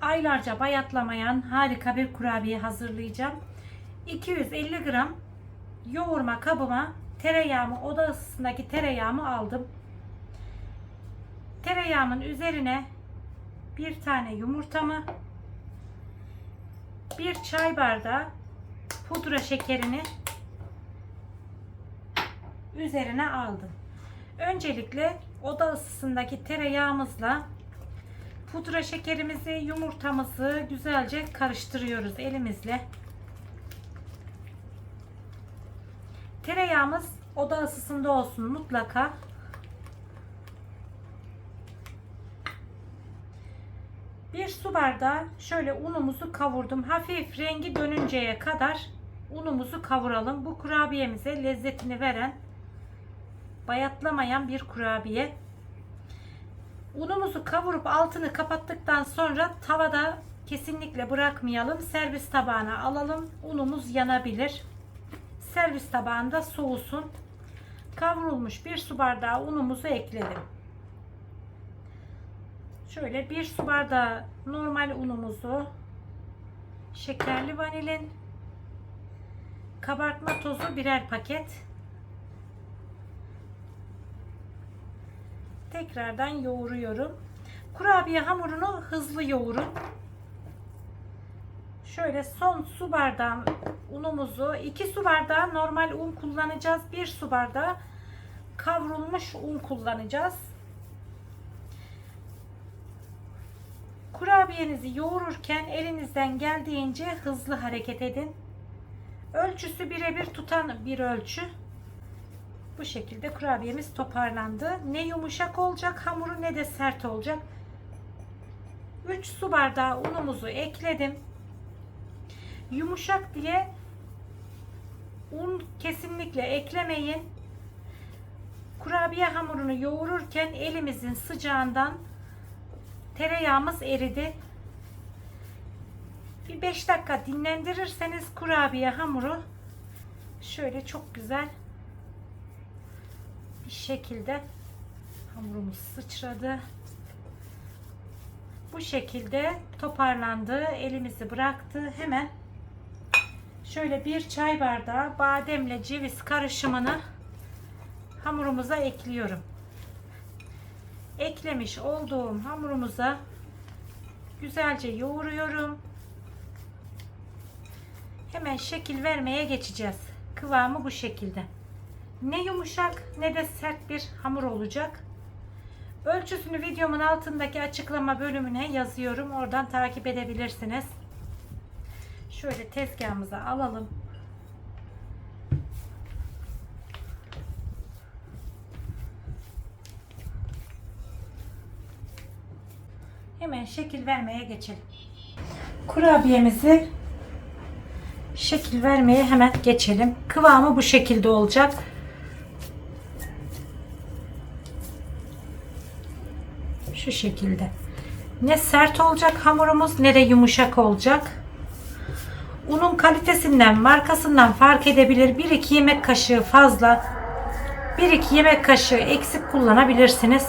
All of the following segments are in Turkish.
aylarca bayatlamayan harika bir kurabiye hazırlayacağım. 250 gram yoğurma kabıma tereyağımı oda ısısındaki tereyağımı aldım. Tereyağımın üzerine bir tane yumurtamı bir çay bardağı pudra şekerini üzerine aldım. Öncelikle oda ısısındaki tereyağımızla pudra şekerimizi, yumurtamızı güzelce karıştırıyoruz elimizle. Tereyağımız oda ısısında olsun mutlaka. Bir su bardağı şöyle unumuzu kavurdum. Hafif rengi dönünceye kadar unumuzu kavuralım. Bu kurabiyemize lezzetini veren bayatlamayan bir kurabiye. Unumuzu kavurup altını kapattıktan sonra tavada kesinlikle bırakmayalım. Servis tabağına alalım. Unumuz yanabilir. Servis tabağında soğusun. Kavrulmuş bir su bardağı unumuzu ekledim. Şöyle bir su bardağı normal unumuzu şekerli vanilin kabartma tozu birer paket tekrardan yoğuruyorum. Kurabiye hamurunu hızlı yoğurun. Şöyle son su bardağı unumuzu 2 su bardağı normal un kullanacağız. 1 su bardağı kavrulmuş un kullanacağız. Kurabiyenizi yoğururken elinizden geldiğince hızlı hareket edin. Ölçüsü birebir tutan bir ölçü. Bu şekilde kurabiyemiz toparlandı. Ne yumuşak olacak hamuru ne de sert olacak. 3 su bardağı unumuzu ekledim. Yumuşak diye un kesinlikle eklemeyin. Kurabiye hamurunu yoğururken elimizin sıcağından tereyağımız eridi. Bir 5 dakika dinlendirirseniz kurabiye hamuru şöyle çok güzel şekilde hamurumuz sıçradı. Bu şekilde toparlandı. Elimizi bıraktı. Hemen şöyle bir çay bardağı bademle ceviz karışımını hamurumuza ekliyorum. Eklemiş olduğum hamurumuza güzelce yoğuruyorum. Hemen şekil vermeye geçeceğiz. Kıvamı bu şekilde. Ne yumuşak ne de sert bir hamur olacak. Ölçüsünü videomun altındaki açıklama bölümüne yazıyorum. Oradan takip edebilirsiniz. Şöyle tezgahımıza alalım. Hemen şekil vermeye geçelim. Kurabiyemizi şekil vermeye hemen geçelim. Kıvamı bu şekilde olacak. Şu şekilde. Ne sert olacak hamurumuz ne de yumuşak olacak. Unun kalitesinden, markasından fark edebilir. 1-2 yemek kaşığı fazla, 1-2 yemek kaşığı eksik kullanabilirsiniz.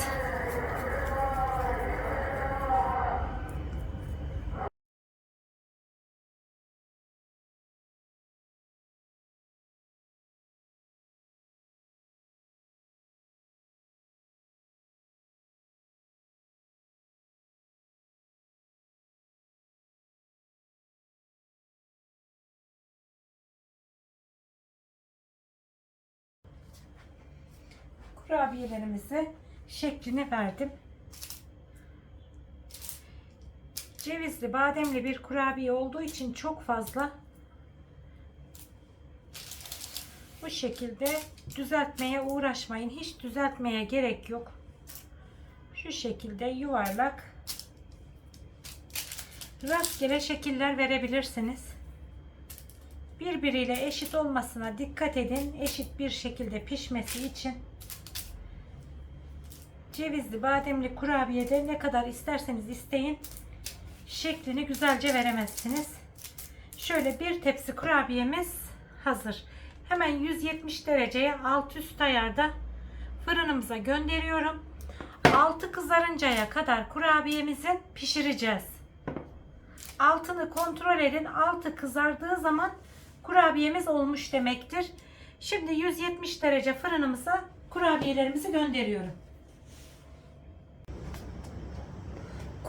Kurabiyelerimizi şeklini verdim. Cevizli, bademli bir kurabiye olduğu için çok fazla bu şekilde düzeltmeye uğraşmayın. Hiç düzeltmeye gerek yok. Şu şekilde yuvarlak rastgele şekiller verebilirsiniz. Birbiriyle eşit olmasına dikkat edin. Eşit bir şekilde pişmesi için cevizli, bademli kurabiyede ne kadar isterseniz isteyin şeklini güzelce veremezsiniz. Şöyle bir tepsi kurabiyemiz hazır. Hemen 170 dereceye alt üst ayarda fırınımıza gönderiyorum. Altı kızarıncaya kadar kurabiyemizi pişireceğiz. altını kontrol edin. Altı kızardığı zaman kurabiyemiz olmuş demektir. Şimdi 170 derece fırınımıza kurabiyelerimizi gönderiyorum.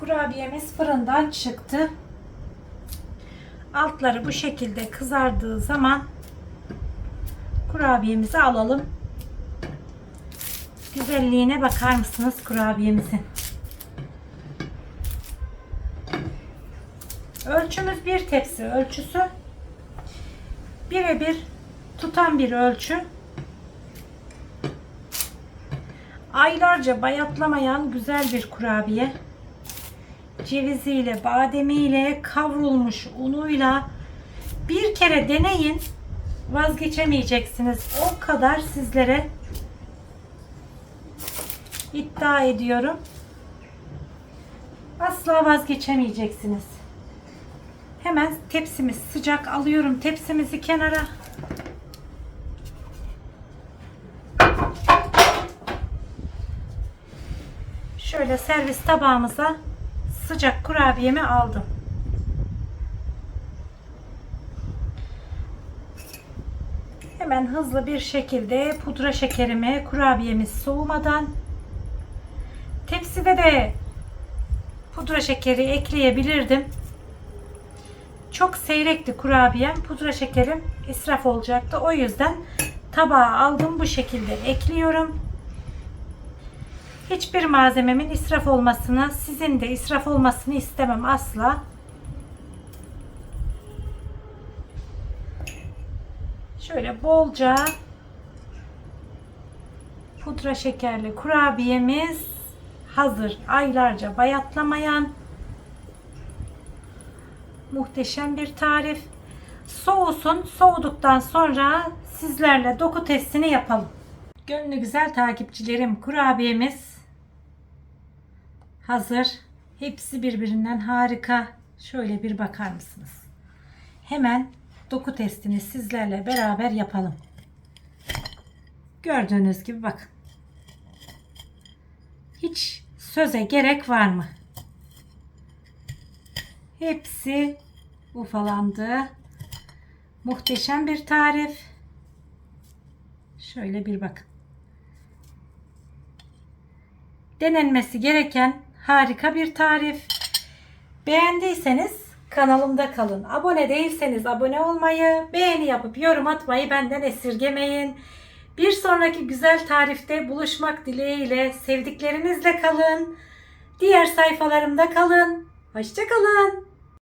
Kurabiyemiz fırından çıktı. Altları bu şekilde kızardığı zaman kurabiyemizi alalım. Güzelliğine bakar mısınız kurabiyemizin? Ölçümüz bir tepsi ölçüsü. Birebir tutan bir ölçü. Aylarca bayatlamayan güzel bir kurabiye. Ceviziyle, bademiyle, kavrulmuş unuyla bir kere deneyin. Vazgeçemeyeceksiniz. O kadar sizlere iddia ediyorum. Asla vazgeçemeyeceksiniz. Hemen tepsimiz sıcak alıyorum tepsimizi kenara. Şöyle servis tabağımıza sıcak kurabiyemi aldım. Hemen hızlı bir şekilde pudra şekerimi kurabiyemiz soğumadan tepside de pudra şekeri ekleyebilirdim. Çok seyrekti kurabiyem. Pudra şekerim israf olacaktı. O yüzden tabağa aldım. Bu şekilde ekliyorum. Hiçbir malzememin israf olmasını, sizin de israf olmasını istemem asla. Şöyle bolca pudra şekerli kurabiyemiz hazır. Aylarca bayatlamayan muhteşem bir tarif. Soğusun. Soğuduktan sonra sizlerle doku testini yapalım. Gönlü güzel takipçilerim kurabiyemiz hazır. Hepsi birbirinden harika. Şöyle bir bakar mısınız? Hemen doku testini sizlerle beraber yapalım. Gördüğünüz gibi bakın. Hiç söze gerek var mı? Hepsi ufalandı. Muhteşem bir tarif. Şöyle bir bakın. Denenmesi gereken harika bir tarif. Beğendiyseniz kanalımda kalın. Abone değilseniz abone olmayı, beğeni yapıp yorum atmayı benden esirgemeyin. Bir sonraki güzel tarifte buluşmak dileğiyle sevdiklerinizle kalın. Diğer sayfalarımda kalın. Hoşçakalın.